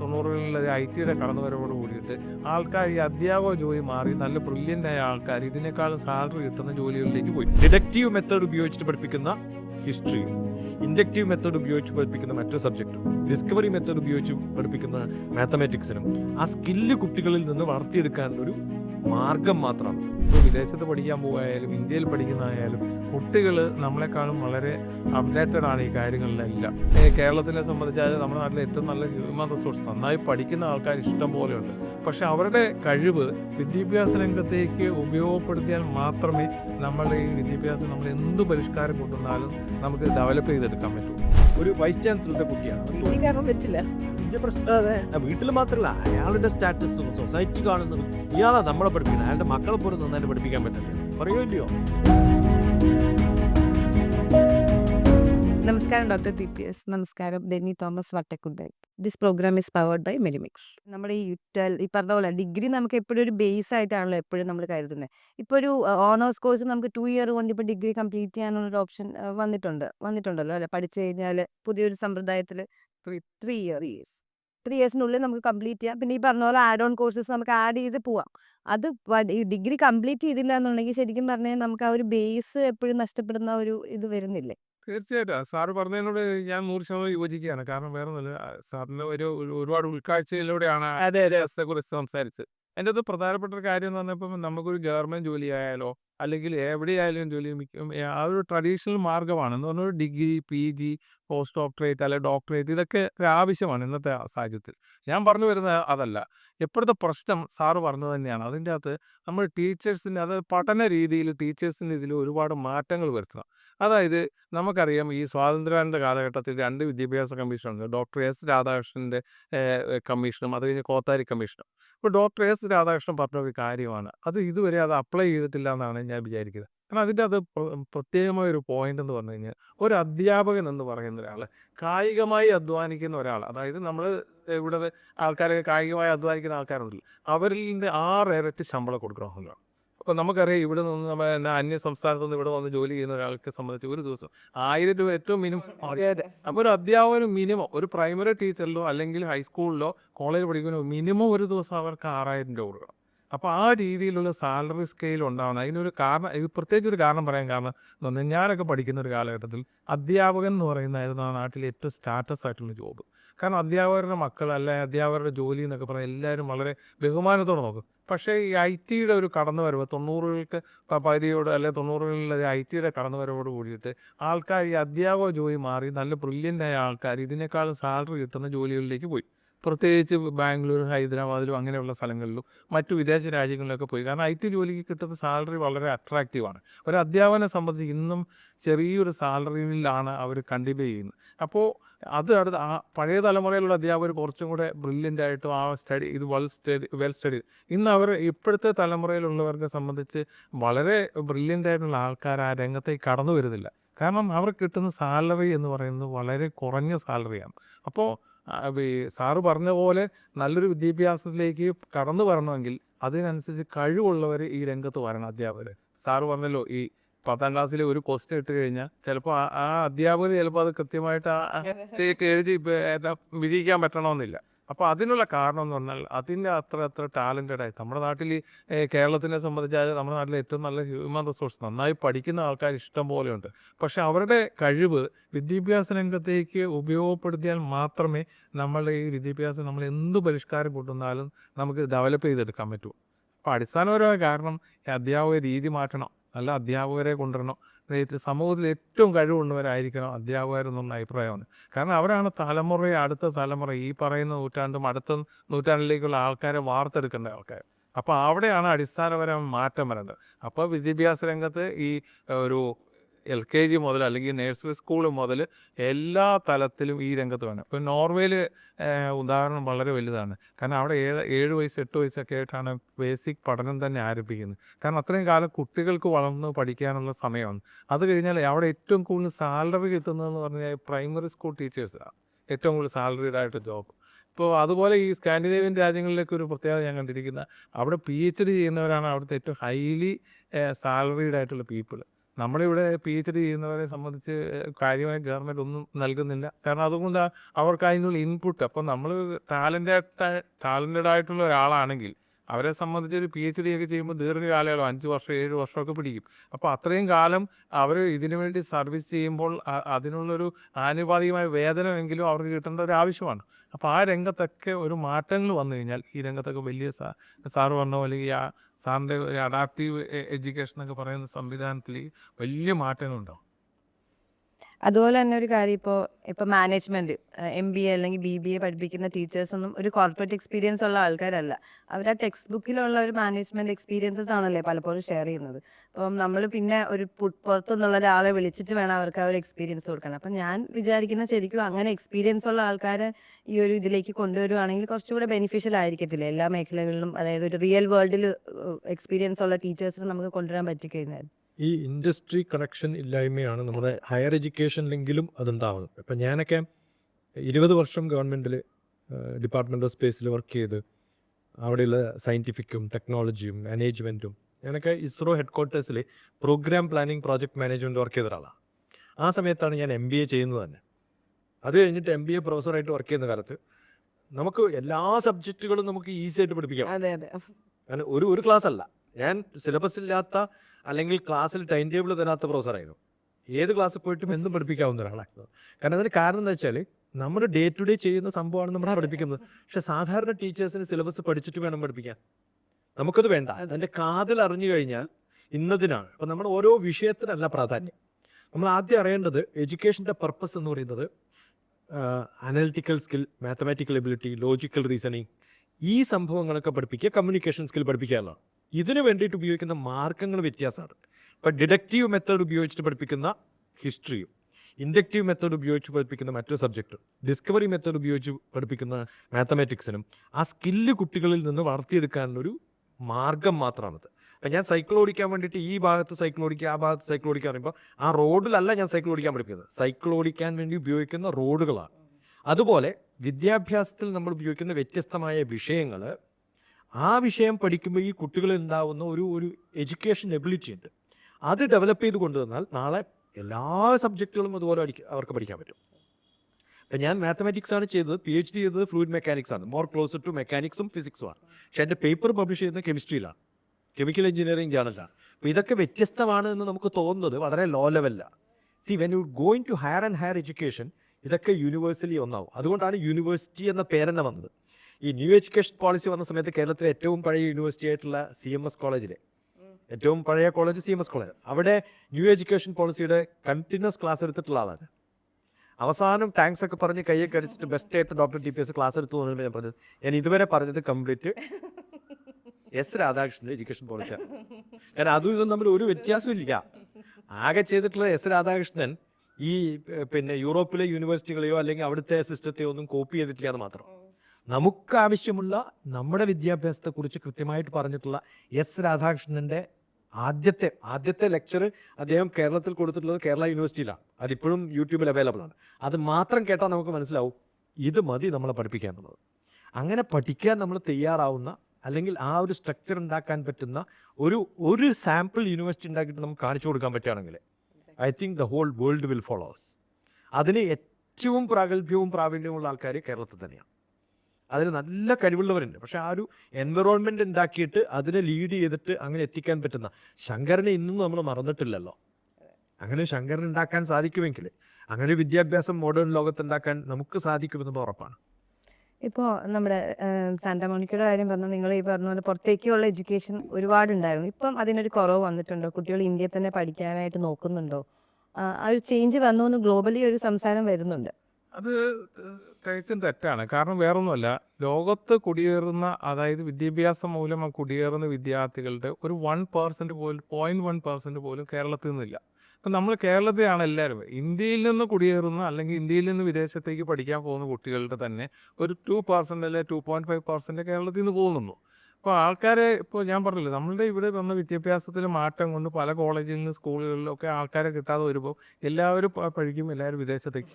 തൊണ്ണൂറുകളിലെ I ടിയുടെ കടന്നുവരവോട് കൂടിയിട്ട് ആൾക്കാർ ഈ അധ്യാപക ജോലി മാറി നല്ല ബ്രില്യന്റ് ആയ ആൾക്കാർ ഇതിനേക്കാളും സാലറി കിട്ടുന്ന ജോലികളിലേക്ക് പോയി. ഡിഡക്റ്റീവ് മെത്തേഡ് ഉപയോഗിച്ചിട്ട് പഠിപ്പിക്കുന്ന ഹിസ്റ്ററി ഇൻഡക്റ്റീവ് മെത്തേഡ് ഉപയോഗിച്ച് പഠിപ്പിക്കുന്ന മറ്റൊരു സബ്ജക്റ്റും ഡിസ്കവറി മെത്തേഡ് ഉപയോഗിച്ച് പഠിപ്പിക്കുന്ന മാത്തമാറ്റിക്സിനും ആ സ്കില്ല് കുട്ടികളിൽ നിന്ന് വളർത്തിയെടുക്കാനുള്ളൊരു മാർഗം മാത്രമാണ്. ഇപ്പോൾ വിദേശത്ത് പഠിക്കാൻ പോയാലും ഇന്ത്യയിൽ പഠിക്കുന്നതായാലും കുട്ടികൾ നമ്മളെക്കാളും വളരെ അപ്ഡേറ്റഡ് ആണ് ഈ കാര്യങ്ങളിലെല്ലാം. കേരളത്തിനെ സംബന്ധിച്ചാൽ നമ്മുടെ നാട്ടിലെ ഏറ്റവും നല്ല ഹ്യൂമൻ റിസോഴ്സ് നന്നായി പഠിക്കുന്ന ആൾക്കാർ ഇഷ്ടം പോലെയുണ്ട്. പക്ഷെ അവരുടെ കഴിവ് വിദ്യാഭ്യാസ രംഗത്തേക്ക് ഉപയോഗപ്പെടുത്തിയാൽ മാത്രമേ നമ്മുടെ ഈ വിദ്യാഭ്യാസം നമ്മൾ എന്ത് പരിഷ്കാരം കൊണ്ടുവന്നാലും നമുക്ക് ഡെവലപ്പ് ചെയ്തെടുക്കാൻ പറ്റൂ. ഒരു വൈസ് ചാൻസലറുടെ കുട്ടിയാണ്. അതെ. വീട്ടിൽ മാത്രമല്ല അയാളുടെ സ്റ്റാറ്റസും സൊസൈറ്റി കാണുന്നതും ഇയാളാ നമ്മളെ പഠിപ്പിക്കുന്നത്. അയാളുടെ മക്കളെ പോലും നന്നായിട്ട് പഠിപ്പിക്കാൻ പറ്റില്ല പറയോ ഇല്ലയോ? നമസ്കാരം ഡോക്ടർ ടി പി എസ്. നമസ്കാരം. Denny Thomas Vattakunthan this programme is powered by Melimix നമ്മുടെ ഈ ട്വൽ ഈ പറഞ്ഞ പോലെ ഡിഗ്രി നമുക്ക് എപ്പോഴും ഒരു ബേസ് ആയിട്ടാണല്ലോ എപ്പോഴും നമ്മൾ കരുതുന്നത് ഇപ്പോൾ ഒരു ഓണേഴ്സ് കോഴ്സ് നമുക്ക് ടു ഇയർ കൊണ്ട് ഇപ്പോൾ ഡിഗ്രി കംപ്ലീറ്റ് ചെയ്യാനുള്ളൊരു ഓപ്ഷൻ വന്നിട്ടുണ്ട്. വന്നിട്ടുണ്ടല്ലോ അല്ലെ? പഠിച്ചു കഴിഞ്ഞാൽ പുതിയൊരു സമ്പ്രദായത്തിൽ ത്രീ ഇയേഴ്സ് ത്രീ ഇയേഴ്സിനുള്ളിൽ നമുക്ക് കംപ്ലീറ്റ് ചെയ്യാം. പിന്നെ ഈ പറഞ്ഞ പോലെ ആഡ് ഓൺ കോഴ്സസ് നമുക്ക് ആഡ് ചെയ്ത് പോവാം. അത് ഈ ഡിഗ്രി കംപ്ലീറ്റ് ചെയ്തില്ല എന്നുണ്ടെങ്കിൽ ശരിക്കും പറഞ്ഞാൽ നമുക്ക് ആ ഒരു ബേസ് എപ്പോഴും നഷ്ടപ്പെടുന്ന ഒരു ഇത് വരുന്നില്ലേ? തീർച്ചയായിട്ടും. സാറ് പറഞ്ഞതിനോട് ഞാൻ നൂറ് ശതമാനം യോജിക്കുകയാണ്. കാരണം വേറെ ഒന്നുമില്ല സാറിന്റെ സാറിന് ഒരു ഒരു- ഒരുപാട് ഉൾക്കാഴ്ചയിലൂടെയാണ് അതെ അതെ. കുറിച്ച് സംസാരിച്ചത്. എന്റെ അത് പ്രധാനപ്പെട്ട ഒരു കാര്യം എന്ന് പറഞ്ഞപ്പോൾ നമുക്കൊരു ഗവൺമെന്റ് ജോലി ആയാലോ അല്ലെങ്കിൽ എവിടെയായാലും ജോലി മിക്ക- ആ ഒരു ട്രഡീഷണൽ മാർഗമാണ്. എന്ന് പറഞ്ഞാൽ degree P G post doctorate അല്ലെ ഡോക്ടറേറ്റ് ഇതൊക്കെ ആവശ്യമാണ് ഇന്നത്തെ സാഹചര്യത്തിൽ. ഞാൻ പറഞ്ഞു വരുന്നത് അതല്ല. എപ്പോഴത്തെ പ്രശ്നം സാറ് പറഞ്ഞത് തന്നെയാണ്. അതിന്റെ അകത്ത് നമ്മൾ ടീച്ചേഴ്സിന്റെ അത് പഠന രീതിയിൽ ടീച്ചേഴ്സിന്റെ ഇതിൽ ഒരുപാട് മാറ്റങ്ങൾ വരുത്തണം. അതായത് നമുക്കറിയാം ഈ സ്വാതന്ത്ര്യാനന്ത കാലഘട്ടത്തിൽ രണ്ട് വിദ്യാഭ്യാസ കമ്മീഷനുണ്ട്. Doctor S. രാധാകൃഷ്ണന്റെ കമ്മീഷനും അത് കഴിഞ്ഞ് കോത്താരി കമ്മീഷനും. ഇപ്പോൾ ഡോക്ടർ എസ്. രാധാകൃഷ്ണൻ പറഞ്ഞ ഒരു കാര്യമാണ്. അത് ഇതുവരെ അത് അപ്ലൈ ചെയ്തിട്ടില്ല എന്നാണ് ഞാൻ വിചാരിക്കുന്നത്. കാരണം അതിന്റെ അത് പ്രത്യേകമായ ഒരു പോയിന്റ് എന്ന് പറഞ്ഞു കഴിഞ്ഞാൽ ഒരു അധ്യാപകൻ എന്ന് പറയുന്ന ഒരാൾ കായികമായി അധ്വാനിക്കുന്ന ഒരാൾ അതായത് നമ്മൾ ഇവിടെ ആൾക്കാരെ കായികമായി അധ്വാനിക്കുന്ന ആൾക്കാരുണ്ടല്ലോ അവരിൽ ആറ് ഇരട്ടി ശമ്പളം കൊടുക്കണമെന്നുള്ളതാണ് അപ്പോൾ നമുക്കറിയാം ഇവിടെ നിന്ന് നമ്മൾ എന്നാ അന്യ സംസ്ഥാനത്ത് നിന്ന് ഇവിടെ വന്ന് ജോലി ചെയ്യുന്ന ഒരാൾക്ക് സംബന്ധിച്ച് ഒരു ദിവസം ആയിരം രൂപ ഏറ്റവും മിനിമം അപ്പോൾ ഒരു അധ്യാപകന് മിനിമം ഒരു പ്രൈമറി ടീച്ചറിലോ അല്ലെങ്കിൽ ഹൈസ്കൂളിലോ കോളേജിൽ പഠിക്കുന്ന മിനിമം ഒരു ദിവസം അവർക്ക് ആറായിരം രൂപ കൊടുക്കണം. അപ്പോൾ ആ രീതിയിലുള്ള സാലറി സ്കെയിൽ ഉണ്ടാവണം. അതിനൊരു കാരണം പ്രത്യേകിച്ച് ഒരു കാരണം പറയാൻ കാരണം എന്ന് പറഞ്ഞാൽ ഞാനൊക്കെ പഠിക്കുന്ന ഒരു കാലഘട്ടത്തിൽ അധ്യാപകൻ എന്ന് പറയുന്നതായിരുന്നു ആ നാട്ടിലെ ഏറ്റവും സ്റ്റാറ്റസ് ആയിട്ടുള്ള ജോബ്. കാരണം അധ്യാപകരുടെ മക്കൾ അല്ലെ അധ്യാപകരുടെ ജോലി എന്നൊക്കെ പറഞ്ഞാൽ എല്ലാവരും വളരെ ബഹുമാനത്തോടെ നോക്കും. പക്ഷേ ഈ ഐ ടിയുടെ ഒരു കടന്നു വരവ് തൊണ്ണൂറുകൾക്ക് പകുതിയോട് അല്ലെ തൊണ്ണൂറുകളിലെ ഐ ടിയുടെ കടന്നു വരവോട് കൂടിയിട്ട് ആൾക്കാർ ഈ അധ്യാപക ജോലി മാറി നല്ല ബ്രില്യന്റായ ആൾക്കാർ ഇതിനേക്കാൾ സാലറി കിട്ടുന്ന ജോലികളിലേക്ക് പോയി. പ്രത്യേകിച്ച് ബാംഗ്ലൂർ ഹൈദരാബാദിലും അങ്ങനെയുള്ള സ്ഥലങ്ങളിലും മറ്റു വിദേശ രാജ്യങ്ങളിലൊക്കെ പോയി. കാരണം ഐ ടി ജോലിക്ക് കിട്ടുന്ന സാലറി വളരെ അട്രാക്റ്റീവാണ് ഒരു അധ്യാപനെ സംബന്ധിച്ച് ഇന്നും ചെറിയൊരു സാലറിയിലാണ് അവർ കണ്ടിന്യൂ ചെയ്യുന്നത്. അപ്പോൾ അത് അടുത്ത ആ പഴയ തലമുറയിലുള്ള അധ്യാപകർ കുറച്ചും കൂടെ ബ്രില്യന്റ് ആയിട്ടും ആ സ്റ്റഡി ഇത് വെൽ സ്റ്റഡി വെൽ സ്റ്റഡി ഇന്ന് അവർ ഇപ്പോഴത്തെ തലമുറയിലുള്ളവർക്ക് സംബന്ധിച്ച് വളരെ ബ്രില്യന്റ് ആയിട്ടുള്ള ആൾക്കാർ ആ രംഗത്തേക്ക് കടന്നു വരുന്നില്ല. കാരണം അവർക്ക് കിട്ടുന്ന സാലറി എന്ന് പറയുന്നത് വളരെ കുറഞ്ഞ സാലറിയാണ് അപ്പോൾ സാറ് പറഞ്ഞ പോലെ നല്ലൊരു വിദ്യാഭ്യാസത്തിലേക്ക് കടന്നു വരണമെങ്കിൽ അതിനനുസരിച്ച് കഴിവുള്ളവർ ഈ രംഗത്ത് വരണം അധ്യാപകർ സാറ് പറഞ്ഞല്ലോ ഈ പത്താം ക്ലാസ്സിൽ ഒരു ക്വസ്റ്റ്യൻ ഇട്ട് കഴിഞ്ഞാൽ ചിലപ്പോൾ ആ അധ്യാപകർ ചിലപ്പോൾ അത് കൃത്യമായിട്ട് എഴുതി വിജയിക്കാൻ പറ്റണമെന്നില്ല അപ്പോൾ അതിനുള്ള കാരണം എന്ന് പറഞ്ഞാൽ അതിന്റെ അത്ര അത്ര ടാലന്റഡ് ആയി. നമ്മുടെ നാട്ടിൽ കേരളത്തിനെ സംബന്ധിച്ചാൽ നമ്മുടെ നാട്ടിലെ ഏറ്റവും നല്ല ഹ്യൂമൻ റിസോഴ്സ് നന്നായി പഠിക്കുന്ന ആൾക്കാർ ഇഷ്ടം പോലെയുണ്ട്. പക്ഷെ അവരുടെ കഴിവ് വിദ്യാഭ്യാസ രംഗത്തേക്ക് ഉപയോഗപ്പെടുത്തിയാൽ മാത്രമേ നമ്മൾ ഈ വിദ്യാഭ്യാസം നമ്മൾ എന്ത് പരിഷ്കാരം കൊണ്ടുവന്നാലും നമുക്ക് ഡെവലപ്പ് ചെയ്തെടുക്കാൻ പറ്റൂ. അപ്പോൾ അടിസ്ഥാനപരമായ കാരണം ഈ അധ്യാപക രീതി മാറ്റണം. നല്ല അധ്യാപകരെ കൊണ്ടുവരണം. സമൂഹത്തിൽ ഏറ്റവും കഴിവുള്ളവരായിരിക്കണം അധ്യാപകരെന്നുള്ള അഭിപ്രായമാണ് കാരണം അവരാണ് തലമുറയെ അടുത്ത തലമുറ. ഈ പറയുന്ന നൂറ്റാണ്ടും അടുത്ത നൂറ്റാണ്ടിലേക്കുള്ള ആൾക്കാരെ വാർത്തെടുക്കേണ്ട ആൾക്കാർ. അപ്പോൾ അവിടെയാണ് അടിസ്ഥാനപരമായ മാറ്റം വരേണ്ടത് അപ്പോൾ വിദ്യാഭ്യാസ രംഗത്ത് ഈ ഒരു എൽ കെ ജി മുതൽ അല്ലെങ്കിൽ നഴ്സറി സ്കൂൾ മുതൽ എല്ലാ തലത്തിലും ഈ രംഗത്ത് വേണം ഇപ്പോൾ നോർവേയിൽ ഉദാഹരണം വളരെ വലുതാണ്. കാരണം അവിടെ ഏഴ് ഏഴ് വയസ്സ് എട്ട് വയസ്സൊക്കെ ആയിട്ടാണ് ബേസിക് പഠനം തന്നെ ആരംഭിക്കുന്നത്. കാരണം അത്രയും കാലം കുട്ടികൾക്ക് വളർന്ന് പഠിക്കാനുള്ള സമയമാണ്. അത് കഴിഞ്ഞാൽ അവിടെ ഏറ്റവും കൂടുതൽ സാലറി കിട്ടുന്നതെന്ന് പറഞ്ഞാൽ പ്രൈമറി സ്കൂൾ ടീച്ചേഴ്സാണ് ഏറ്റവും കൂടുതൽ സാലറീഡ് ആയിട്ട് ജോബ്. ഇപ്പോൾ അതുപോലെ ഈ സ്കാൻഡിനേവിയൻ രാജ്യങ്ങളിലേക്ക് ഒരു പ്രത്യേകത ഞാൻ കണ്ടിരിക്കുന്ന അവിടെ പി എച്ച് ഡി ചെയ്യുന്നവരാണ് അവിടുത്തെ ഏറ്റവും ഹൈലി സാലറീഡ് ആയിട്ടുള്ള പീപ്പിൾ നമ്മുടെ ഇവിടെ പി എച്ച് ഡി ചെയ്യുന്നവരെ സംബന്ധിച്ച് കാര്യമായി ഗവൺമെന്റ് ഒന്നും നൽകുന്നില്ല. കാരണം അതുകൊണ്ട് അവർക്ക് അതിനുള്ള ഇൻപുട്ട് അപ്പം നമ്മൾ ടാലന്റഡ് ടാലന്റഡ് ആയിട്ടുള്ള ഒരാളാണെങ്കിൽ അവരെ സംബന്ധിച്ച് ഒരു പി എച്ച് ഡി ഒക്കെ ചെയ്യുമ്പോൾ ദീർഘകാലയളവ് അഞ്ച് വർഷം ഏഴ് വർഷമൊക്കെ പിടിക്കും. അപ്പോൾ അത്രയും കാലം അവർ ഇതിനു വേണ്ടി സർവീസ് ചെയ്യുമ്പോൾ അതിനുള്ളൊരു ആനുപാതികമായ വേതനമെങ്കിലും അവർക്ക് കിട്ടേണ്ട ഒരു ആവശ്യമാണ്. അപ്പോൾ ആ രംഗത്തൊക്കെ ഒരു മാറ്റങ്ങൾ വന്നു കഴിഞ്ഞാൽ ഈ രംഗത്തൊക്കെ വലിയ സാ സാറ് പറഞ്ഞ പോലെ ഈ സാറിന്റെ അഡാപ്റ്റീവ് എഡ്യൂക്കേഷൻ എന്നൊക്കെ പറയുന്ന സംവിധാനത്തിൽ വലിയ മാറ്റങ്ങൾ ഉണ്ടാവും അതുപോലെ തന്നെ ഒരു കാര്യം ഇപ്പോൾ ഇപ്പോൾ മാനേജ്മെന്റ് എം ബി എ അല്ലെങ്കിൽ ബി ബി എ പഠിപ്പിക്കുന്ന ടീച്ചേഴ്സൊന്നും ഒരു കോർപ്പറേറ്റ് എക്സ്പീരിയൻസ് ഉള്ള ആൾക്കാരല്ല. അവർ ആ ടെക്സ്റ്റ് ബുക്കിലുള്ള ഒരു മാനേജ്മെന്റ് എക്സ്പീരിയൻസസ് ആണല്ലേ പലപ്പോഴും ഷെയർ ചെയ്യുന്നത്. അപ്പം നമ്മൾ പിന്നെ ഒരു പുറത്തുനിന്നുള്ള ഒരാളെ വിളിച്ചിട്ട് വേണം അവർക്ക് ആ ഒരു എക്സ്പീരിയൻസ് കൊടുക്കാൻ. അപ്പം ഞാൻ വിചാരിക്കുന്ന ശരിക്കും അങ്ങനെ എക്സ്പീരിയൻസ് ഉള്ള ആൾക്കാരെ ഈ ഒരു ഇതിലേക്ക് കൊണ്ടുവരുവാണെങ്കിൽ കുറച്ചുകൂടെ ബെനിഫിഷ്യൽ ആയിരിക്കത്തില്ല? എല്ലാ മേഖലകളിലും അതായത് ഒരു റിയൽ വേൾഡിൽ എക്സ്പീരിയൻസ് ഉള്ള ടീച്ചേഴ്സിനെ നമുക്ക് കൊണ്ടുവരാൻ പറ്റിക്കഴിഞ്ഞാൽ. ഈ ഇൻഡസ്ട്രി കണക്ഷൻ ഇല്ലായ്മയാണ് നമ്മുടെ ഹയർ എഡ്യൂക്കേഷനിലെങ്കിലും അതുണ്ടാവുന്നത്. ഇപ്പം ഞാനൊക്കെ ഇരുപത് വർഷം ഗവൺമെന്റിൽ ഡിപ്പാർട്ട്മെന്റ് ഓഫ് സ്പേസിൽ വർക്ക് ചെയ്ത് അവിടെയുള്ള സയന്റിഫിക്കും ടെക്നോളജിയും മാനേജ്മെന്റും ഞാനൊക്കെ ISRO head ക്വാർട്ടേഴ്സിൽ programme planning project management work ചെയ്ത ഒരാളാണ്. ആ സമയത്താണ് ഞാൻ എം ബി എ ചെയ്യുന്നത് തന്നെ. അത് കഴിഞ്ഞിട്ട് എം ബി എ പ്രൊഫസറായിട്ട് വർക്ക് ചെയ്യുന്ന കാലത്ത് നമുക്ക് എല്ലാ സബ്ജക്റ്റുകളും നമുക്ക് ഈസി ആയിട്ട് പഠിപ്പിക്കാം. കാരണം ഒരു ഒരു ക്ലാസ് അല്ല ഞാൻ സിലബസ് ഇല്ലാത്ത അല്ലെങ്കിൽ ക്ലാസ്സിൽ ടൈം ടേബിൾ തരാത്ത പ്രൊഫസറായിരുന്നു. ഏത് ക്ലാസ്സിൽ പോയിട്ടും എന്തും പഠിപ്പിക്കാവുന്ന ഒരാളായിരുന്നു. കാരണം അതിന് കാരണം എന്താ വെച്ചാൽ നമ്മൾ ഡേ ടു ഡേ ചെയ്യുന്ന സംഭവമാണ് നമ്മൾ പഠിപ്പിക്കുന്നത്. പക്ഷെ സാധാരണ ടീച്ചേഴ്സിന് സിലബസ് പഠിച്ചിട്ട് വേണം പഠിപ്പിക്കാൻ. നമുക്കത് വേണ്ട. അതിന്റെ കാതിൽ അറിഞ്ഞു കഴിഞ്ഞാൽ ഇന്നതിനാണ്. അപ്പം നമ്മൾ ഓരോ വിഷയത്തിനല്ല പ്രാധാന്യം. നമ്മൾ ആദ്യം അറിയേണ്ടത് എഡ്യൂക്കേഷന്റെ പർപ്പസ് എന്ന് പറയുന്നത് analytical skill mathematical ability logical reasoning ഈ സംഭവങ്ങളൊക്കെ പഠിപ്പിക്കുക കമ്മ്യൂണിക്കേഷൻ സ്കിൽ പഠിപ്പിക്കുക എന്നുള്ളതാണ്. ഇതിനു വേണ്ടിയിട്ട് ഉപയോഗിക്കുന്ന മാർഗങ്ങൾ വ്യത്യാസമാണ്. ഇപ്പം ഡിഡക്റ്റീവ് മെത്തേഡ് ഉപയോഗിച്ചിട്ട് പഠിപ്പിക്കുന്ന ഹിസ്റ്ററിയും ഇൻഡക്റ്റീവ് മെത്തേഡ് ഉപയോഗിച്ച് പഠിപ്പിക്കുന്ന മറ്റൊരു സബ്ജക്റ്റ് ഡിസ്കവറി മെത്തേഡ് ഉപയോഗിച്ച് പഠിപ്പിക്കുന്ന മാത്തമാറ്റിക്സിനും ആ സ്കില്ല് കുട്ടികളിൽ നിന്ന് വളർത്തിയെടുക്കാനുള്ളൊരു മാർഗം മാത്രമാണത്. അപ്പം ഞാൻ സൈക്കിൾ ഓടിക്കാൻ വേണ്ടിയിട്ട് ഈ ഭാഗത്ത് സൈക്കിൾ ഓടിക്കുക ആ ഭാഗത്ത് സൈക്കിൾ ഓടിക്കുക പറയുമ്പോൾ ആ റോഡിലല്ല ഞാൻ സൈക്കിൾ ഓടിക്കാൻ പഠിപ്പിക്കുന്നത്. സൈക്കിൾ ഓടിക്കാൻ വേണ്ടി ഉപയോഗിക്കുന്ന റോഡുകളാണ്. അതുപോലെ വിദ്യാഭ്യാസത്തിൽ നമ്മൾ ഉപയോഗിക്കുന്ന വ്യത്യസ്തമായ വിഷയങ്ങൾ ആ വിഷയം പഠിക്കുമ്പോൾ ഈ കുട്ടികളിൽ ഉണ്ടാവുന്ന ഒരു ഒരു എഡ്യൂക്കേഷൻ എബിലിറ്റി ഉണ്ട്. അത് ഡെവലപ്പ് ചെയ്ത് കൊണ്ടുവന്നാൽ നാളെ എല്ലാ സബ്ജക്റ്റുകളും അതുപോലെ അവർക്ക് പഠിക്കാൻ പറ്റും. അപ്പം ഞാൻ മാത്തമാറ്റിക്സ് ആണ് ചെയ്തത് പി എച്ച് ഡി ചെയ്തത് ഫ്ലൂയിഡ് മെക്കാനിക്സ് ആണ് മോർ ക്ലോസർ ടു മെക്കാനിക്സും ഫിസിക്സും ആണ്. പക്ഷെ എന്റെ പേപ്പർ പബ്ലിഷ് ചെയ്യുന്നത് കെമിസ്ട്രിയിലാണ് കെമിക്കൽ എഞ്ചിനീയറിംഗ് ജേണലാണ് അപ്പോൾ ഇതൊക്കെ വ്യത്യസ്തമാണ് എന്ന് നമുക്ക് തോന്നുന്നത് വളരെ ലോ. ലെവലിലാണ് see when you going to higher and higher education ഇതൊക്കെ യൂണിവേഴ്സലി ഒന്നാവും. അതുകൊണ്ടാണ് യൂണിവേഴ്സിറ്റി എന്ന പേരെന്നെ വന്നത്. ഈ ന്യൂ എഡ്യൂക്കേഷൻ പോളിസി വന്ന സമയത്ത് കേരളത്തിലെ ഏറ്റവും പഴയ യൂണിവേഴ്സിറ്റി ആയിട്ടുള്ള സി എം എസ് കോളേജിലെ ഏറ്റവും പഴയ college C M S college അവിടെ ന്യൂ എഡ്യൂക്കേഷൻ പോളിസിയുടെ കണ്ടിന്യൂസ് ക്ലാസ് എടുത്തിട്ടുള്ള ആളാണ്. അവസാനം താങ്ക്സ് ഒക്കെ പറഞ്ഞ് കയ്യൊക്കെ അടിച്ചിട്ട് ബെസ്റ്റ് ആയിട്ട് doctor T P S class എടുത്തു എന്ന് ഞാൻ പറഞ്ഞത്. ഞാൻ ഇതുവരെ പറഞ്ഞത് കംപ്ലീറ്റ് എസ് രാധാകൃഷ്ണൻ എഡ്യൂക്കേഷൻ പോളിസിയാണ് കാരണം അതും ഇതും തമ്മിൽ ഒരു വ്യത്യാസവും ഇല്ല. ആകെ ചെയ്തിട്ടുള്ള എസ് രാധാകൃഷ്ണൻ ഈ പിന്നെ യൂറോപ്പിലെ യൂണിവേഴ്സിറ്റികളെയോ അല്ലെങ്കിൽ അവിടുത്തെ സിസ്റ്റത്തെയോ ഒന്നും കോപ്പി ചെയ്തിട്ടില്ല എന്ന് മാത്രം. നമുക്ക് ആവശ്യമുള്ള നമ്മുടെ വിദ്യാഭ്യാസത്തെക്കുറിച്ച് കൃത്യമായിട്ട് പറഞ്ഞിട്ടുള്ള എസ് രാധാകൃഷ്ണന്റെ ആദ്യത്തെ ആദ്യത്തെ ലെക്ചർ അദ്ദേഹം കേരളത്തിൽ കൊടുത്തിട്ടുള്ളത് കേരള യൂണിവേഴ്സിറ്റിയിലാണ്. അതിപ്പോഴും യൂട്യൂബിൽ അവൈലബിൾ ആണ്. അത് മാത്രം കേട്ടാൽ നമുക്ക് മനസ്സിലാവും ഇത് മതി നമ്മളെ പഠിപ്പിക്കുക എന്നുള്ളത്. അങ്ങനെ പഠിക്കാൻ നമ്മൾ തയ്യാറാവുന്ന അല്ലെങ്കിൽ ആ ഒരു സ്ട്രക്ചർ ഉണ്ടാക്കാൻ പറ്റുന്ന ഒരു ഒരു സാമ്പിൾ യൂണിവേഴ്സിറ്റി ഉണ്ടാക്കിയിട്ട് നമുക്ക് കാണിച്ചു കൊടുക്കാൻ പറ്റുകയാണെങ്കിൽ I think the whole world will follows അതിന് ഏറ്റവും പ്രാഗൽഭ്യവും പ്രാവീണ്യവുമുള്ള ആൾക്കാർ കേരളത്തിൽ തന്നെയാണ്. അതിന് നല്ല കഴിവുള്ളവരുണ്ട്. പക്ഷെ ആ ഒരു എൻവറോൺമെന്റ് ഉണ്ടാക്കിയിട്ട് അതിനെ ലീഡ് ചെയ്തിട്ട് അങ്ങനെ എത്തിക്കാൻ പറ്റുന്ന ശങ്കരനെ ഇന്നും നമ്മൾ മറന്നിട്ടില്ലല്ലോ. അങ്ങനെ ശങ്കരൻ ഉണ്ടാക്കാൻ സാധിക്കുമെങ്കിൽ അങ്ങനെ വിദ്യാഭ്യാസം മോഡേൺ ലോകത്ത് ഉണ്ടാക്കാൻ നമുക്ക് സാധിക്കുമെന്ന് ഉറപ്പാണ്. ഇപ്പോൾ നമ്മുടെ സാന്റാമോണിക്കയുടെ കാര്യം പറഞ്ഞാൽ നിങ്ങൾ ഈ പറഞ്ഞ പോലെ പുറത്തേക്കുള്ള എഡ്യൂക്കേഷൻ ഒരുപാടുണ്ടായിരുന്നു. ഇപ്പം അതിനൊരു കുറവ് വന്നിട്ടുണ്ടോ? കുട്ടികൾ ഇന്ത്യയിൽ തന്നെ പഠിക്കാനായിട്ട് നോക്കുന്നുണ്ടോ? ആ ഒരു ചേഞ്ച് വന്നു ഗ്ലോബലി ഒരു സംസാരം വരുന്നുണ്ട്. അത് തികച്ചും തെറ്റാണ്. കാരണം വേറൊന്നുമല്ല ലോകത്ത് കുടിയേറുന്ന അതായത് വിദ്യാഭ്യാസം മൂലം കുടിയേറുന്ന വിദ്യാർത്ഥികളുടെ ഒരു വൺ പെർസെന്റ് പോലും പോയിന്റ് വൺ പെർസെന്റ് പോലും കേരളത്തിൽ നിന്നില്ല. ഇപ്പം നമ്മൾ കേരളത്തിലാണ് എല്ലാവരും. ഇന്ത്യയിൽ നിന്ന് കുടിയേറുന്ന അല്ലെങ്കിൽ ഇന്ത്യയിൽ നിന്ന് വിദേശത്തേക്ക് പഠിക്കാൻ പോകുന്ന കുട്ടികളുടെ തന്നെ ഒരു ടു പെർസെന്റ് അല്ലെങ്കിൽ ടു പോയിന്റ് ഫൈവ് പേഴ്സന്റ് കേരളത്തിൽ നിന്ന് പോകുന്നു അപ്പോൾ ആൾക്കാരെ ഇപ്പോൾ ഞാൻ പറഞ്ഞില്ലേ നമ്മളുടെ ഇവിടെ വന്ന വിദ്യാഭ്യാസത്തിൽ മാറ്റം കൊണ്ട് പല കോളേജുകളിലും സ്കൂളുകളിലും ഒക്കെ ആൾക്കാരെ കിട്ടാതെ വരുമ്പോൾ എല്ലാവരും പ- പഠിക്കും എല്ലാവരും വിദേശത്തേക്ക്.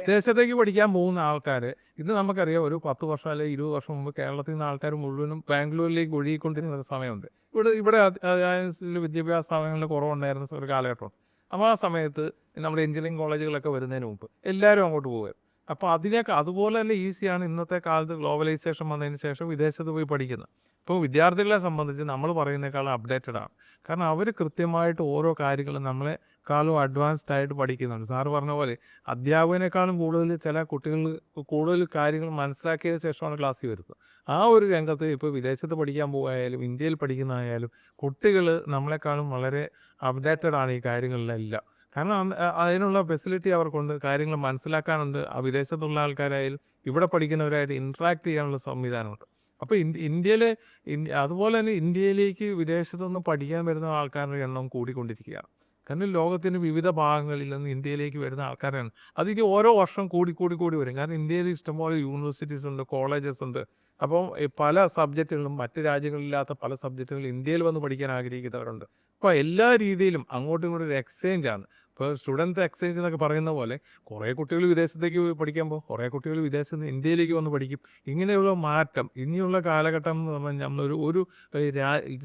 വിദേശത്തേക്ക് പഠിക്കാൻ പോകുന്ന ആൾക്കാർ ഇന്ന് നമുക്കറിയാം ഒരു പത്ത് വർഷം അല്ലെങ്കിൽ ഇരുപത് വർഷം മുമ്പ് കേരളത്തിൽ നിന്ന് ആൾക്കാർ മുഴുവനും ബാംഗ്ലൂരിലേക്ക് ഒഴുകിക്കൊണ്ടിരുന്ന ഒരു സമയമുണ്ട്. ഇവിടെ ഇവിടെ അത് വിദ്യാഭ്യാസ സ്ഥാപനങ്ങളിൽ കുറവുണ്ടായിരുന്ന ഒരു കാലഘട്ടം. അപ്പോൾ ആ സമയത്ത് നമ്മുടെ എഞ്ചിനീയറിംഗ് കോളേജുകളൊക്കെ വരുന്നതിന് മുമ്പ് എല്ലാവരും അങ്ങോട്ട് പോകുമായിരുന്നു അപ്പോൾ അതിനേക്കാൾ അതുപോലെ തന്നെ ഈസിയാണ് ഇന്നത്തെ കാലത്ത് ഗ്ലോബലൈസേഷൻ വന്നതിന് ശേഷം വിദേശത്ത് പോയി പഠിക്കുന്നത്. ഇപ്പോൾ വിദ്യാർത്ഥികളെ സംബന്ധിച്ച് നമ്മൾ പറയുന്നേക്കാളും അപ്ഡേറ്റഡ് ആണ്. കാരണം അവർ കൃത്യമായിട്ട് ഓരോ കാര്യങ്ങളും നമ്മളെക്കാളും അഡ്വാൻസ്ഡ് ആയിട്ട് പഠിക്കുന്നുണ്ട്. സാറ് പറഞ്ഞ പോലെ അധ്യാപകനേക്കാളും കൂടുതൽ ചില കുട്ടികൾ കൂടുതൽ കാര്യങ്ങൾ മനസ്സിലാക്കിയതിന് ശേഷമാണ് ക്ലാസ്സിൽ വരുന്നത്. ആ ഒരു രംഗത്ത് ഇപ്പോൾ വിദേശത്ത് പഠിക്കാൻ പോയാലും ഇന്ത്യയിൽ പഠിക്കുന്നതായാലും കുട്ടികൾ നമ്മളെക്കാളും വളരെ അപ്ഡേറ്റഡ് ആണ് ഈ കാര്യങ്ങളിലെല്ലാം. കാരണം അതിനുള്ള ഫെസിലിറ്റി അവർക്കുണ്ട് കാര്യങ്ങൾ മനസ്സിലാക്കാനുണ്ട്. ആ വിദേശത്തുള്ള ആൾക്കാരായാലും ഇവിടെ പഠിക്കുന്നവരായിട്ട് ഇൻട്രാക്ട് ചെയ്യാനുള്ള സംവിധാനമുണ്ട്. ഇന്ത്യ ഇന്ത്യയിലെ അതുപോലെ തന്നെ ഇന്ത്യയിലേക്ക് വിദേശത്തുനിന്ന് പഠിക്കാൻ വരുന്ന ആൾക്കാരുടെ എണ്ണം കൂടിക്കൊണ്ടിരിക്കുകയാണ് കാരണം ലോകത്തിന്റെ വിവിധ ഭാഗങ്ങളിൽ നിന്ന് ഇന്ത്യയിലേക്ക് വരുന്ന ആൾക്കാരാണ്. അതിന് ഓരോ വർഷം കൂടി കൂടി കൂടി വരും. കാരണം ഇന്ത്യയിൽ ഇഷ്ടംപോലെ യൂണിവേഴ്സിറ്റീസ് ഉണ്ട് കോളേജസ് ഉണ്ട്. അപ്പം പല സബ്ജക്റ്റുകളും മറ്റ് രാജ്യങ്ങളില്ലാത്ത പല സബ്ജക്റ്റുകളും ഇന്ത്യയിൽ വന്ന് പഠിക്കാൻ ആഗ്രഹിക്കുന്നവരുണ്ട്. അപ്പോൾ എല്ലാ രീതിയിലും അങ്ങോട്ടും ഇങ്ങോട്ടും ഒരു എക്സ്ചേഞ്ച് ആണ്. ഇപ്പോൾ സ്റ്റുഡന്റ് എക്സ്ചേഞ്ച് എന്നൊക്കെ പറയുന്ന പോലെ കുറേ കുട്ടികൾ വിദേശത്തേക്ക് പഠിക്കാൻ പോകും കുറേ കുട്ടികൾ വിദേശത്ത് നിന്ന് ഇന്ത്യയിലേക്ക് വന്ന് പഠിക്കും. ഇങ്ങനെയുള്ള മാറ്റം ഇനിയുള്ള കാലഘട്ടം എന്ന് പറഞ്ഞാൽ നമ്മളൊരു ഒരു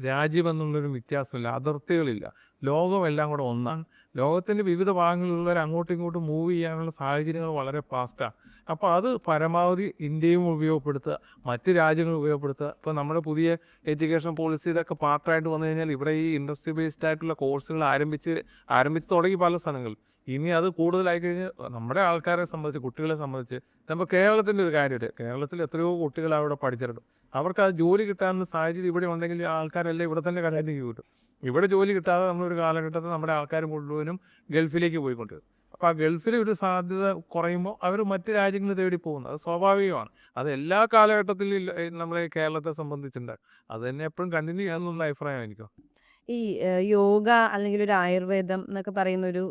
രാജ്യം എന്നുള്ളൊരു വ്യത്യാസമില്ല അതിർത്തികളില്ല. ലോകമെല്ലാം കൂടെ ഒന്നാണ്. ലോകത്തിന്റെ വിവിധ ഭാഗങ്ങളിലുള്ളവർ അങ്ങോട്ടും ഇങ്ങോട്ടും മൂവ് ചെയ്യാനുള്ള സാഹചര്യങ്ങൾ വളരെ ഫാസ്റ്റാണ് അപ്പോൾ അത് പരമാവധി ഇന്ത്യയും ഉപയോഗപ്പെടുത്തുക മറ്റ് രാജ്യങ്ങളും ഉപയോഗപ്പെടുത്തുക. ഇപ്പോൾ നമ്മുടെ പുതിയ എഡ്യൂക്കേഷൻ പോളിസിയിലൊക്കെ പാർട്ടായിട്ട് വന്നു കഴിഞ്ഞാൽ ഇവിടെ ഈ ഇൻഡസ്ട്രി ബേസ്ഡ് ആയിട്ടുള്ള കോഴ്സുകൾ ആരംഭിച്ച് ആരംഭിച്ച് തുടങ്ങി പല സ്ഥലങ്ങളിൽ ഇനി അത് കൂടുതലായി കഴിഞ്ഞ് നമ്മുടെ ആൾക്കാരെ സംബന്ധിച്ച് കുട്ടികളെ സംബന്ധിച്ച് നമ്മൾ കേരളത്തിന്റെ ഒരു കാര്യമുണ്ട് കേരളത്തിൽ എത്രയോ കുട്ടികൾ അവിടെ പഠിച്ചിട്ടുണ്ട്. അവർക്ക് ആ ജോലി കിട്ടാനുള്ള സാഹചര്യം ഇവിടെ ഉണ്ടെങ്കിൽ ആൾക്കാരെല്ലാം ഇവിടെ തന്നെ കല്യാണം ചെയ്യും ഇവിടെ ജോലി കിട്ടാതെ നമ്മളൊരു കാലഘട്ടത്തിൽ നമ്മുടെ ആൾക്കാർ മുഴുവനും ഗൾഫിലേക്ക് പോയിക്കൊണ്ടിരുന്നു. അപ്പോൾ ആ ഗൾഫിലെ ഒരു സാധ്യത കുറയുമ്പോൾ അവർ മറ്റ് രാജ്യങ്ങൾ തേടി പോകുന്നു. അത് സ്വാഭാവികമാണ്. അത് എല്ലാ കാലഘട്ടത്തിലും നമ്മളെ കേരളത്തെ സംബന്ധിച്ചിട്ടുണ്ട് അത് തന്നെ എപ്പോഴും കണ്ടിന്യൂ ചെയ്യാന്നുള്ള അഭിപ്രായം എനിക്ക് ഈ യോഗ അല്ലെങ്കിൽ ഒരു ആയുർവേദം എന്നൊക്കെ പറയുന്ന ഒരു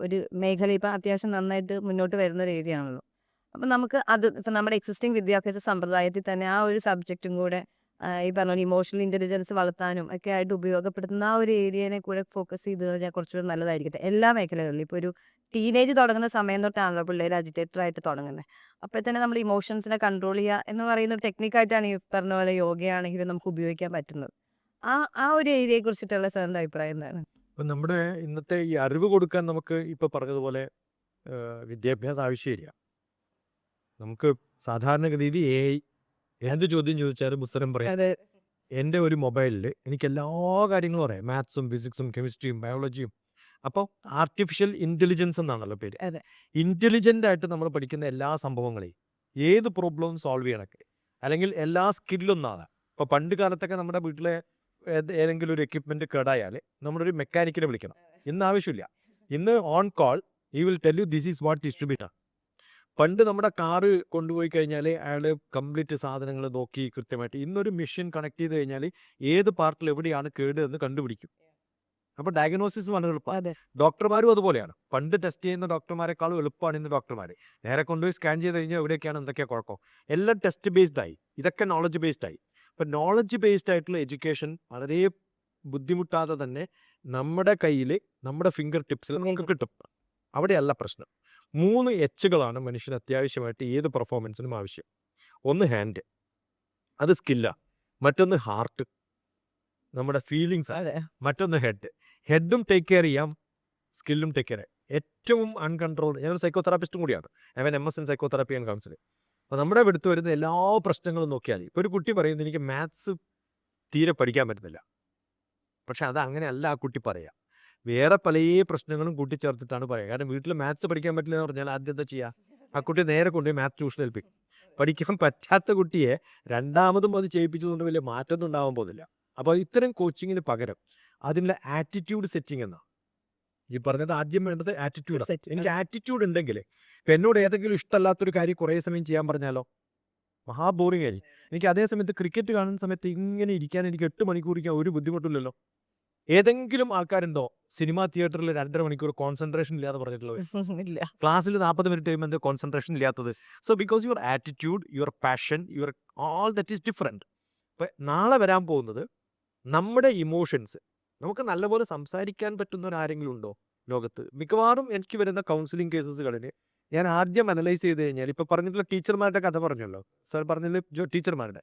ഒരു മേഖല ഇപ്പം അത്യാവശ്യം നന്നായിട്ട് മുന്നോട്ട് വരുന്ന ഒരു ഏരിയ ആണല്ലോ. അപ്പം നമുക്ക് അത് ഇപ്പം നമ്മുടെ എക്സിസ്റ്റിംഗ് വിദ്യാഭ്യാസ സമ്പ്രദായത്തിൽ തന്നെ ആ ഒരു സബ്ജക്റ്റും കൂടെ ഈ പറഞ്ഞ ഇമോഷണൽ ഇന്റലിജൻസ് വളർത്താനും ഒക്കെ ആയിട്ട് ഉപയോഗപ്പെടുത്തുന്ന ആ ഒരു ഏരിയനെ കൂടെ ഫോക്കസ് ചെയ്ത് കഴിഞ്ഞാൽ കുറച്ചുകൂടി നല്ലതായിരിക്കട്ടെ. എല്ലാ മേഖലകളിലും. ഇപ്പോൾ ഒരു ടീനേജ് തുടങ്ങുന്ന സമയം തൊട്ടാണല്ലോ പിള്ളേർ അജിറ്റേറ്റർ ആയിട്ട് തുടങ്ങുന്നത് അപ്പോൾ തന്നെ നമ്മൾ ഇമോഷൻസിനെ കൺട്രോൾ ചെയ്യുക എന്ന് പറയുന്ന ഒരു ടെക്നിക്കായിട്ടാണ് ഈ പറഞ്ഞ പോലെ യോഗയാണെങ്കിലും നമുക്ക് ഉപയോഗിക്കാൻ പറ്റുന്നത്. ആ ആ ഒരു ഏരിയയെ കുറിച്ചിട്ടുള്ള സാറിന്റെ അഭിപ്രായം എന്താണ്? ഇപ്പം നമ്മുടെ ഇന്നത്തെ ഈ അറിവ് കൊടുക്കാൻ നമുക്ക് ഇപ്പോൾ പറഞ്ഞതുപോലെ വിദ്യാഭ്യാസം ആവശ്യമില്ല. നമുക്ക് സാധാരണഗതിയിൽ എ ഐ ഏത് ചോദ്യം ചോദിച്ചാലും ഉത്തരം പറയാം. അതെ. എന്റെ ഒരു മൊബൈലിൽ എനിക്ക് എല്ലാ കാര്യങ്ങളും അറിയാം. മാത്സും ഫിസിക്സും കെമിസ്ട്രിയും ബയോളജിയും. അപ്പോൾ ആർട്ടിഫിഷ്യൽ ഇന്റലിജൻസ് എന്നാണല്ലോ പേര്. അതെ. ഇന്റലിജന്റ് ആയിട്ട് നമ്മൾ പഠിക്കുന്ന എല്ലാ സംഭവങ്ങളെയും ഏത് പ്രോബ്ലവും സോൾവ് ചെയ്യണൊക്കെ അല്ലെങ്കിൽ എല്ലാ സ്കില്ലും ഒന്നാണ്. ഇപ്പോൾ പണ്ട് കാലത്തൊക്കെ നമ്മുടെ വീട്ടിലെ ഏത് ഏതെങ്കിലും ഒരു എക്യുപ്മെന്റ് കേടായാൽ നമ്മളൊരു മെക്കാനിക്കിനെ വിളിക്കണം. ഇന്ന് ആവശ്യമില്ല. ഇന്ന് on call he will tell you this is what distributor പണ്ട് നമ്മുടെ കാറ് കൊണ്ടുപോയി കഴിഞ്ഞാൽ അയാൾ കംപ്ലീറ്റ് സാധനങ്ങൾ നോക്കി കൃത്യമായിട്ട്. ഇന്നൊരു മെഷീൻ കണക്ട് ചെയ്ത് കഴിഞ്ഞാൽ ഏത് പാർട്ടിൽ എവിടെയാണ് കേട് എന്ന് കണ്ടുപിടിക്കും. അപ്പോൾ ഡയഗ്നോസിസ് വളരെ എളുപ്പമാണ് ഡോക്ടർമാരും അതുപോലെയാണ്. പണ്ട് ടെസ്റ്റ് ചെയ്യുന്ന ഡോക്ടർമാരെക്കാളും എളുപ്പമാണ് ഇന്ന് ഡോക്ടർമാർ നേരെ കൊണ്ടുപോയി സ്കാൻ ചെയ്ത് കഴിഞ്ഞാൽ എവിടെയൊക്കെയാണ് എന്തൊക്കെയാണ് കുഴപ്പം. എല്ലാം ടെസ്റ്റ് ബേസ്ഡ് ആയി. ഇതൊക്കെ നോളജ് ബേസ്ഡ് ആയി. അപ്പം നോളജ് ബേസ്ഡ് ആയിട്ടുള്ള എഡ്യൂക്കേഷൻ വളരെ ബുദ്ധിമുട്ടാതെ തന്നെ നമ്മുടെ കയ്യിൽ നമ്മുടെ ഫിംഗർ ടിപ്സിൽ നമുക്ക് കിട്ടും. അവിടെയല്ല പ്രശ്നം. മൂന്ന് എച്ചുകളാണ് മനുഷ്യന് അത്യാവശ്യമായിട്ട് ഏത് പെർഫോമൻസിനും ആവശ്യം. ഒന്ന് ഹാൻഡ് അത് സ്കില്ലാണ് മറ്റൊന്ന് ഹാർട്ട് നമ്മുടെ ഫീലിങ്സ് അതെ. മറ്റൊന്ന് ഹെഡ് ഹെഡും ടേക്ക് കെയർ ചെയ്യാം സ്കില്ലും ടേക്ക് കെയർ ഏറ്റവും അൺകൺട്രോൾ ഞാനൊരു സൈക്കോതെറാപ്പിസ്റ്റും കൂടിയാണ്. അവൻ M S N psychotherapy and counselling അപ്പോൾ നമ്മുടെ അടുത്ത് വരുന്ന എല്ലാ പ്രശ്നങ്ങളും നോക്കിയാൽ ഇപ്പോൾ ഒരു കുട്ടി പറയുന്നത് എനിക്ക് മാത്സ് തീരെ പഠിക്കാൻ പറ്റുന്നില്ല. പക്ഷെ അത് അങ്ങനെയല്ല ആ കുട്ടി പറയുക വേറെ പല പ്രശ്നങ്ങളും കൂട്ടിച്ചേർത്തിട്ടാണ് പറയുക. കാരണം വീട്ടിൽ മാത്സ് പഠിക്കാൻ പറ്റില്ല എന്ന് പറഞ്ഞാൽ ആദ്യം എന്താ ചെയ്യുക ആ കുട്ടി നേരെ കൊണ്ടുപോയി മാത്സ് ട്യൂഷൻ ഏൽപ്പിക്കും. പഠിക്കാൻ പറ്റാത്ത കുട്ടിയെ രണ്ടാമതും അത് ചെയ്യിപ്പിച്ചതുകൊണ്ട് വലിയ മാറ്റമൊന്നും ഉണ്ടാവാൻ പോകുന്നില്ല. അപ്പോൾ ഇത്തരം കോച്ചിങ്ങിന് പകരം അതിനുള്ള ആറ്റിറ്റ്യൂഡ് സെറ്റിംഗ് എന്നാണ് ഈ പറഞ്ഞത് ആദ്യം വേണ്ടത് ആറ്റിറ്റ്യൂഡ് എനിക്ക് ആറ്റിറ്റ്യൂഡ് ഉണ്ടെങ്കിൽ ഇപ്പം എന്നോട് ഏതെങ്കിലും ഇഷ്ടമല്ലാത്തൊരു കാര്യം കുറേ സമയം ചെയ്യാൻ പറഞ്ഞാലോ? മഹാ ബോറിംഗ് ആയി എനിക്ക് അതേ സമയത്ത് ക്രിക്കറ്റ് കാണുന്ന സമയത്ത് ഇങ്ങനെ ഇരിക്കാൻ എനിക്ക് എട്ട് മണിക്കൂർ ഇരിക്കാൻ ഒരു ബുദ്ധിമുട്ടില്ലല്ലോ. ഏതെങ്കിലും ആൾക്കാരുണ്ടോ സിനിമാ തിയേറ്ററിൽ രണ്ടര മണിക്കൂർ കോൺസെൻട്രേഷൻ ഇല്ലാതെ പറഞ്ഞിട്ടുള്ളത് ഇല്ല. ക്ലാസ്സിൽ നാൽപ്പത് മിനിറ്റ് കഴിയുമ്പോൾ എന്ത് കോൺസെൻട്രേഷൻ ഇല്ലാത്തത്. So because your attitude your passion your all that is different അപ്പം നാളെ വരാൻ പോകുന്നത് നമ്മുടെ ഇമോഷൻസ് നമുക്ക് നല്ലപോലെ സംസാരിക്കാൻ പറ്റുന്ന ആരെങ്കിലും ഉണ്ടോ ലോകത്ത്? മിക്കവാറും എനിക്ക് വരുന്ന കൗൺസിലിംഗ് കേസസുകളിൽ ഞാൻ ആദ്യം അനലൈസ് ചെയ്ത് കഴിഞ്ഞാൽ ഇപ്പോൾ പറഞ്ഞിട്ടുള്ള ടീച്ചർമാരുടെ കഥ പറഞ്ഞല്ലോ. സാർ പറഞ്ഞില്ല? ടീച്ചർമാരുടെ.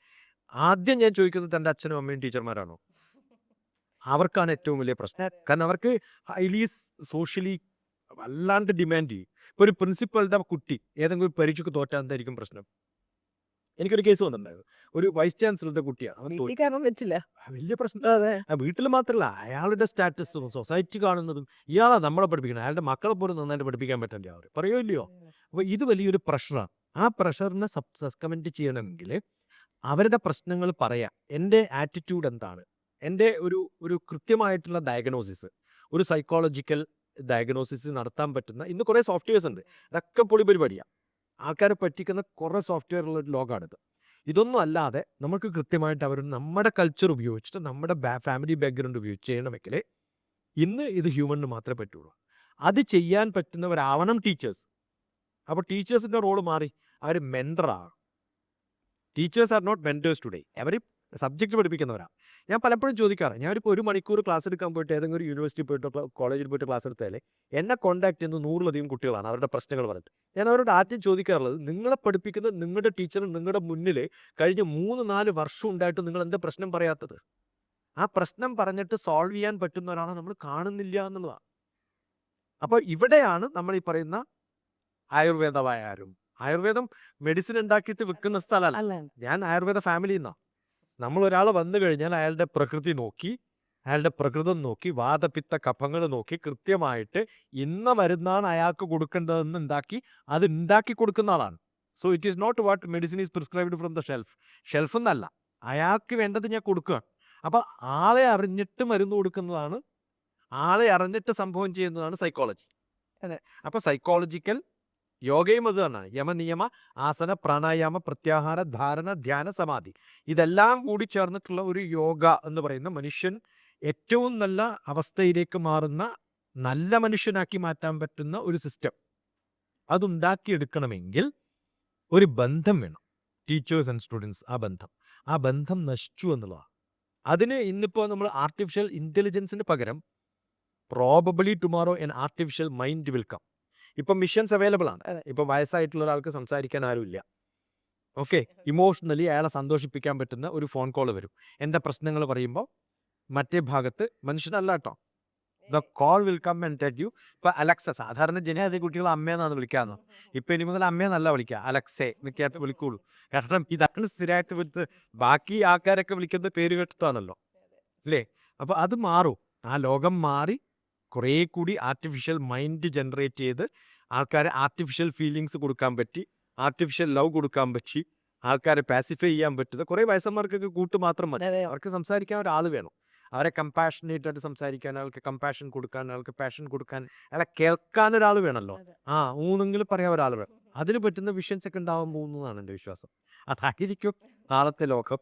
ആദ്യം ഞാൻ ചോദിക്കുന്നത് തന്റെ അച്ഛനും അമ്മയും ടീച്ചർമാരാണോ? അവർക്കാണ് ഏറ്റവും വലിയ പ്രശ്നം. കാരണം അവർക്ക് ഹൈലി സോഷ്യലി വല്ലാണ്ട് ഡിമാൻഡ് ചെയ്യും. ഇപ്പോൾ ഒരു പ്രിൻസിപ്പളുടെ കുട്ടി ഏതെങ്കിലും പരീക്ഷക്ക് പരീക്ഷയ്ക്ക് തോറ്റാൽ എന്തായിരിക്കും പ്രശ്നം? എനിക്കൊരു കേസ് വന്നിട്ടുണ്ടായിരുന്നു. ഒരു വൈസ് ചാൻസലറുടെ കുട്ടിയാണ്. വെച്ചില്ല വലിയ പ്രശ്നം. വീട്ടിൽ മാത്രമല്ല അയാളുടെ സ്റ്റാറ്റസും സൊസൈറ്റി കാണുന്നതും ഇയാളാ നമ്മളെ പഠിപ്പിക്കണം. അയാളുടെ മക്കളെ പോലും നന്നായിട്ട് പഠിപ്പിക്കാൻ പറ്റണ്ടേ അവർ പറയോ ഇല്ലയോ? അപ്പൊ ഇത് വലിയൊരു പ്രഷറാണ് ആ പ്രഷറിനെ സബ് സസ്കമെന്റ് ചെയ്യണമെങ്കിൽ അവരുടെ പ്രശ്നങ്ങൾ പറയാം എന്റെ ആറ്റിറ്റ്യൂഡ് എന്താണ്? എന്റെ ഒരു ഒരു കൃത്യമായിട്ടുള്ള ഡയഗ്നോസിസ് ഒരു സൈക്കോളജിക്കൽ ഡയഗ്നോസിസ് നടത്താൻ പറ്റുന്ന ഇന്ന് കുറേ സോഫ്റ്റ്വെയർസ് ഉണ്ട്. അതൊക്കെ പൊളി പരിപാടിയാണ് ആൾക്കാരെ പറ്റിക്കുന്ന കുറേ സോഫ്റ്റ്വെയർ ഉള്ള ഒരു ലോകമാണിത് ഇതൊന്നും അല്ലാതെ നമുക്ക് കൃത്യമായിട്ട് അവർ നമ്മുടെ കൾച്ചർ ഉപയോഗിച്ചിട്ട് നമ്മുടെ ഫാമിലി ബാക്ക്ഗ്രൗണ്ട് ഉപയോഗിച്ച് ചെയ്യണമെങ്കിൽ ഇന്ന് ഇത് ഹ്യൂമണിന് മാത്രമേ പറ്റുള്ളൂ. അത് ചെയ്യാൻ പറ്റുന്നവരാവണം ടീച്ചേഴ്സ് അപ്പോൾ ടീച്ചേഴ്സിന്റെ റോൾ മാറി. അവർ മെന്ററാണ് teachers are not mentors today our subject പഠിപ്പിക്കുന്നവരാ. ഞാൻ പലപ്പോഴും ചോദിക്കാറ് ഞാനിപ്പോൾ ഒരു മണിക്കൂർ ക്ലാസ് എടുക്കാൻ പോയിട്ട് ഏതെങ്കിലും ഒരു യൂണിവേഴ്സിറ്റി പോയിട്ടോ കോളേജിൽ പോയിട്ട് ക്ലാസ് എടുത്താൽ എന്നെ കോൺടാക്ട് ചെയ്യുന്ന നൂറിലധികം കുട്ടികളാണ് അവരുടെ പ്രശ്നങ്ങൾ പറഞ്ഞിട്ട്. ഞാൻ അവരോട് ആദ്യം ചോദിക്കാറുള്ളത് നിങ്ങളെ പഠിപ്പിക്കുന്ന നിങ്ങളുടെ ടീച്ചർ നിങ്ങളുടെ മുന്നിൽ കഴിഞ്ഞ മൂന്ന് നാല് വർഷം ഉണ്ടായിട്ട് നിങ്ങൾ എന്താ പ്രശ്നം പറയാത്തത്? ആ പ്രശ്നം പറഞ്ഞിട്ട് സോൾവ് ചെയ്യാൻ പറ്റുന്ന ഒരാളെ നമ്മൾ കാണുന്നില്ല എന്നുള്ളതാണ്. അപ്പോൾ ഇവിടെയാണ് നമ്മൾ ഈ പറയുന്ന ആയുർവേദമായാലും ആയുർവേദം മെഡിസിൻ ഉണ്ടാക്കിയിട്ട് വിൽക്കുന്ന സ്ഥലമല്ല. ഞാൻ ആയുർവേദ ഫാമിലിയിൽ നിന്നാണ് നമ്മൾ ഒരാൾ വന്നു കഴിഞ്ഞാൽ അയാളുടെ പ്രകൃതി നോക്കി അയാളുടെ പ്രകൃതം നോക്കി വാദപിത്ത കഫങ്ങൾ നോക്കി കൃത്യമായിട്ട് ഇന്ന മരുന്നാണ് അയാൾക്ക് കൊടുക്കേണ്ടതെന്ന് ഉണ്ടാക്കി അത് ഉണ്ടാക്കി കൊടുക്കുന്ന ആളാണ്. So it is not what medicine is prescribed from the shelf shelf എന്നല്ല അയാൾക്ക് വേണ്ടത് ഞാൻ കൊടുക്കുകയാണ് അപ്പോൾ ആളെ അറിഞ്ഞിട്ട് മരുന്ന് കൊടുക്കുന്നതാണ് ആളെ അറിഞ്ഞിട്ട് സംഭവം ചെയ്യുന്നതാണ് സൈക്കോളജി അതെ അപ്പോൾ സൈക്കോളജിക്കൽ യോഗയും അത് തന്നെയാണ് യമനിയമ ആസന പ്രാണായാമ പ്രത്യാഹാര ധാരണ ധ്യാന സമാധി. ഇതെല്ലാം കൂടി ചേർന്നിട്ടുള്ള ഒരു യോഗ എന്ന് പറയുന്ന മനുഷ്യൻ ഏറ്റവും നല്ല അവസ്ഥയിലേക്ക് മാറുന്ന നല്ല മനുഷ്യനാക്കി മാറ്റാൻ പറ്റുന്ന ഒരു സിസ്റ്റം അതുണ്ടാക്കിയെടുക്കണമെങ്കിൽ ഒരു ബന്ധം വേണം. ടീച്ചേഴ്സ് ആൻഡ് സ്റ്റുഡൻസ് ആ ബന്ധം. ആ ബന്ധം നശിച്ചു എന്നുള്ളതാണ്. അതിന് ഇന്നിപ്പോൾ നമ്മൾ ആർട്ടിഫിഷ്യൽ ഇന്റലിജൻസിന് പകരം probably tomorrow an artificial mind will ഇപ്പം മിഷൻസ് അവൈലബിൾ ആണ്. ഇപ്പം വയസ്സായിട്ടുള്ള ഒരാൾക്ക് സംസാരിക്കാൻ ആരുമില്ല. ഓക്കെ ഇമോഷണലി അയാളെ സന്തോഷിപ്പിക്കാൻ പറ്റുന്ന ഒരു ഫോൺ കോൾ വരും. എന്റെ പ്രശ്നങ്ങൾ പറയുമ്പോൾ മറ്റേ ഭാഗത്ത് മനുഷ്യനല്ല കേട്ടോ the call will come and tell you ഇപ്പൊ അലക്സ സാധാരണ ജനജാതി കുട്ടികൾ അമ്മയെന്നാണ് വിളിക്കാന്ന്. ഇപ്പൊ ഇനി മുതൽ അമ്മയെന്നല്ല വിളിക്കുക അലക്സേ എന്നൊക്കെയായിട്ട് വിളിക്കുള്ളൂ. കാരണം ഇതാണ് സ്ഥിരമായിട്ട് വിളിച്ച് ബാക്കി ആൾക്കാരൊക്കെ വിളിക്കുന്ന പേര് കേട്ടിട്ടാണല്ലോ അല്ലേ? അപ്പൊ അത് മാറും. ആ ലോകം മാറി കുറേ കൂടി ആർട്ടിഫിഷ്യൽ മൈൻഡ് ജനറേറ്റ് ചെയ്ത് ആൾക്കാരെ ആർട്ടിഫിഷ്യൽ ഫീലിങ്സ് കൊടുക്കാൻ പറ്റി ആർട്ടിഫിഷ്യൽ ലവ് കൊടുക്കാൻ പറ്റി ആൾക്കാരെ പാസിഫൈ ചെയ്യാൻ പറ്റുന്ന കുറേ വയസ്സന്മാർക്കൊക്കെ കൂട്ട് മാത്രം മതി. അവർക്ക് സംസാരിക്കാൻ ഒരാൾ വേണം. അവരെ കമ്പാഷനേറ്റ് ആയിട്ട് സംസാരിക്കാൻ അയാൾക്ക് കമ്പാഷൻ കൊടുക്കാൻ അയാൾക്ക് പാഷൻ കൊടുക്കാൻ അയാളെ കേൾക്കാൻ ഒരാൾ വേണമല്ലോ. ആ ഊന്നെങ്കിലും പറയാൻ ഒരാൾ വേണം. അതിന് പറ്റുന്ന വിഷൻസ് ഒക്കെ ഉണ്ടാവാൻ പോകുന്നതാണ് എന്റെ വിശ്വാസം. അതായിരിക്കും നാളത്തെ ലോകം.